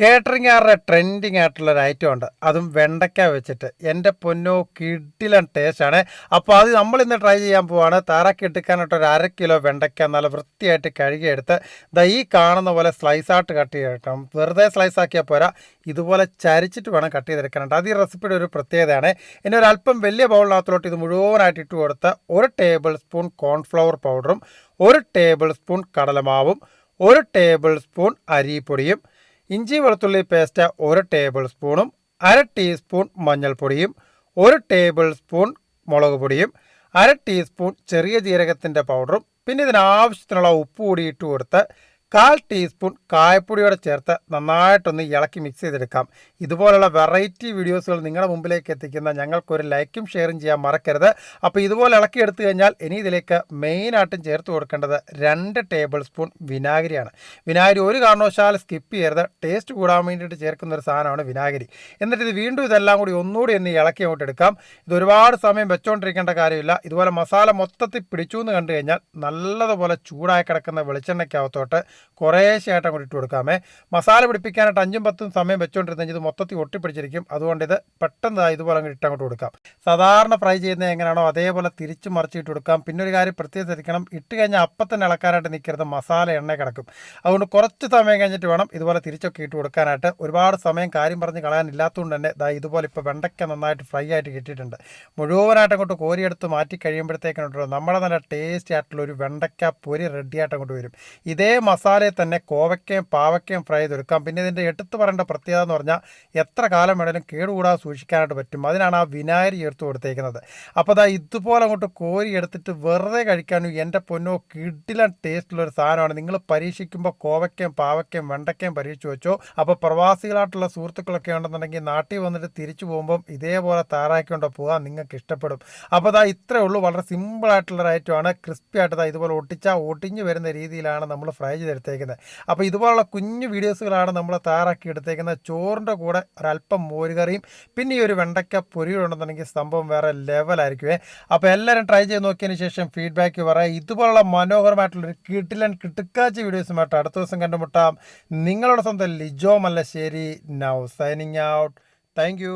കേറ്ററിംഗുകാരുടെ trending ആയിട്ടുള്ള ഒരു item ഉണ്ട്. അതും വെണ്ടയ്ക്ക വെച്ചിട്ട്. എന്റെ പൊന്നോ കിഡിലൻ ടേസ്റ്റാണ് അപ്പോൾ അത് നമ്മൾ ഇന്ന് ട്രൈ ചെയ്യാൻ പോവാണ്. താറാക്കി എടുക്കാനായിട്ട് ഒരു അര കിലോ വെണ്ടയ്ക്ക നല്ല വൃത്തിയായിട്ട് കഴുകിയെടുത്ത് ദാ ഈ കാണുന്ന പോലെ സ്ലൈസായിട്ട് കട്ട് ചെയ്തെടുക്കണം. വെറുതെ സ്ലൈസ് ആക്കിയാൽ പോരാ. ഇതുപോലെ ചരിച്ചിട്ട് വേണം കട്ട് ചെയ്തെടുക്കാനായിട്ട്. അത് ഈ റെസിപ്പിയുടെ ഒരു പ്രത്യേകതയാണ്. ഇനി ഒരു അല്പം വലിയ ബൗളിനകത്തോട്ട് ഇത് മുഴുവനായിട്ട് ഇട്ട് കൊടുത്ത് ഒരു ടേബിൾ സ്പൂൺ കോൺഫ്ലവർ പൗഡറും ഒരു ടേബിൾ സ്പൂൺ കടലമാവും ഒരു ടേബിൾ സ്പൂൺ അരിപ്പൊടിയും ഇഞ്ചി വെളുത്തുള്ളി പേസ്റ്റ് ഒരു ടേബിൾ സ്പൂണും അര ടീസ്പൂൺ മഞ്ഞൾപ്പൊടിയും ഒരു ടേബിൾ സ്പൂൺ മുളക് പൊടിയും അര ടീസ്പൂൺ ചെറിയ ജീരകത്തിന്റെ പൗഡറും പിന്നെ ഇതിനാവശ്യത്തിനുള്ള ഉപ്പ് കൂടി ഇട്ട് കൊടുത്ത് കാൽ ടീസ്പൂൺ കായപ്പൊടിയോടെ ചേർത്ത് നന്നായിട്ടൊന്ന് ഇളക്കി മിക്സ് ചെയ്തെടുക്കാം. ഇതുപോലുള്ള വെറൈറ്റി വീഡിയോസുകൾ നിങ്ങളുടെ മുമ്പിലേക്ക് എത്തിക്കുന്ന ഞങ്ങൾക്കൊരു ലൈക്കും ഷെയറും ചെയ്യാൻ മറക്കരുത്. അപ്പോൾ ഇതുപോലെ ഇളക്കി എടുത്തു കഴിഞ്ഞാൽ ഇനി ഇതിലേക്ക് മെയിനായിട്ടും ചേർത്ത് കൊടുക്കേണ്ടത് രണ്ട് ടേബിൾ സ്പൂൺ വിനാഗിരിയാണ്. വിനാഗിരി ഒരു കാരണവശാലും സ്കിപ്പ് ചെയ്യരുത്. ടേസ്റ്റ് കൂടാൻ വേണ്ടിയിട്ട് ചേർക്കുന്ന ഒരു സാധനമാണ് വിനാഗിരി. എന്നിട്ട് ഇത് വീണ്ടും ഇതെല്ലാം കൂടി ഒന്നുകൂടി ഒന്ന് ഇളക്കി അങ്ങോട്ട് എടുക്കാം. ഇത് ഒരുപാട് സമയം വെച്ചുകൊണ്ടിരിക്കേണ്ട കാര്യമില്ല. ഇതുപോലെ മസാല മൊത്തത്തിൽ പിടിച്ചു എന്ന് കണ്ടു കഴിഞ്ഞാൽ നല്ലതുപോലെ ചൂടായി കിടക്കുന്ന വെളിച്ചെണ്ണയ്ക്കകത്തോട്ട് കുറേശ്ശെയായിട്ട് അങ്ങോട്ട് ഇട്ട് കൊടുക്കാമേ. മസാല പിടിപ്പിക്കാനായിട്ട് അഞ്ചും പത്തും സമയം വെച്ചുകൊണ്ടിരുന്നെങ്കിൽ ഇത് മൊത്തത്തിൽ ഒട്ടിപ്പിടിച്ചിരിക്കും. അതുകൊണ്ട് ഇത് പെട്ടെന്ന് ഇതുപോലെ അങ്ങോട്ട് കൊടുക്കാം. സാധാരണ ഫ്രൈ ചെയ്യുന്നത് എങ്ങനെയാണോ അതേപോലെ തിരിച്ച് മറിച്ച് ഇട്ട് കൊടുക്കാം. പിന്നെ ഒരു കാര്യം പ്രത്യേകം ശ്രദ്ധിക്കണം. ഇട്ട് കഴിഞ്ഞാൽ അപ്പം തന്നെ ഇളക്കാനായിട്ട് നിൽക്കരുത്. മസാല എണ്ണ കിടക്കും. അതുകൊണ്ട് കുറച്ച് സമയം കഴിഞ്ഞിട്ട് വേണം ഇതുപോലെ തിരിച്ചൊക്കെ ഇട്ട് കൊടുക്കാനായിട്ട്. ഒരുപാട് സമയം കാര്യം പറഞ്ഞ് കളയാനില്ലാത്തതുകൊണ്ട് തന്നെ ദാ ഇതുപോലെ ഇപ്പോൾ വെണ്ടയ്ക്ക നന്നായിട്ട് ഫ്രൈ ആയിട്ട് കിട്ടിയിട്ടുണ്ട്. മുഴുവനായിട്ട് അങ്ങോട്ട് കോരിയെടുത്ത് മാറ്റി കഴിയുമ്പോഴത്തേക്കാണ് നമ്മുടെ നല്ല ടേസ്റ്റി ആയിട്ടുള്ള ഒരു വെണ്ടയ്ക്ക പൊരി റെഡിയായിട്ട് അങ്ങോട്ട് വരും. ഇതേ മസാലയിൽ തന്നെ കോവയ്ക്കയും പാവയ്ക്കയും ഫ്രൈ ചെയ്തെടുക്കാം. പിന്നെ ഇതിന്റെ എടുത്ത് പറയേണ്ട പ്രത്യേകത എന്ന് പറഞ്ഞാൽ എത്ര കാലം വേണേലും കേടുകൂടാതെ സൂക്ഷിക്കാനായിട്ട് പറ്റും. അതിനാണ് ആ വിനാഗിരി ചേർത്ത് കൊടുത്തേക്കുന്നത്. അപ്പോൾ അതാ ഇതുപോലെ അങ്ങോട്ട് കോരി എടുത്തിട്ട് വെറുതെ കഴിക്കാനും എന്റെ പൊന്നോ കിടിലൻ ടേസ്റ്റുള്ള ഒരു സാധനമാണ്. നിങ്ങൾ പരീക്ഷിക്കുമ്പോൾ കോവയ്ക്കയും പാവയ്ക്കയും വെണ്ടയ്ക്കയും പരീക്ഷിച്ച് വെച്ചോ. അപ്പോൾ പ്രവാസികളായിട്ടുള്ള സുഹൃത്തുക്കളൊക്കെ ഉണ്ടെന്നുണ്ടെങ്കിൽ നാട്ടിൽ വന്നിട്ട് തിരിച്ചു പോകുമ്പം ഇതേപോലെ തയ്യാറാക്കിക്കൊണ്ട് പോകാൻ നിങ്ങൾക്ക് ഇഷ്ടപ്പെടും. അപ്പോൾ അതാ ഇത്രയേ ഉള്ളൂ. വളരെ ഒരു ഐറ്റമാണ് ക്രിസ്പി ആയിട്ട് ഇതുപോലെ ഒട്ടിച്ചാൽ ഒട്ടിഞ്ഞ് വരുന്ന രീതിയിലാണ് നമ്മൾ ഫ്രൈ ചെയ്തെടുത്തേക്കുന്നത് അപ്പോൾ ഇതുപോലുള്ള കുഞ്ഞു വീഡിയോസുകളാണ് നമ്മൾ തയ്യാറാക്കി എടുത്തേക്കുന്നത്. ചോറിന്റെ കൂടെ ഒരല്പം മോരുകറിയും പിന്നെ ഈ ഒരു വെണ്ടയ്ക്ക പൊരിയുണ്ടെന്നുണ്ടെങ്കിൽ സംഭവം വേറെ ലെവലായിരിക്കുമേ അപ്പോൾ എല്ലാവരും ട്രൈ ചെയ്ത് നോക്കിയതിന് ശേഷം ഫീഡ്ബാക്ക് പറയാം. ഇതുപോലുള്ള മനോഹരമായിട്ടുള്ളൊരു കിട്ടിലൻ കിട്ടുക്കാച്ച വീഡിയോസുമായിട്ട് അടുത്ത ദിവസം കണ്ടുമുട്ടാം. നിങ്ങളുടെ സ്വന്തം Lijo Mallassery. Now signing out thank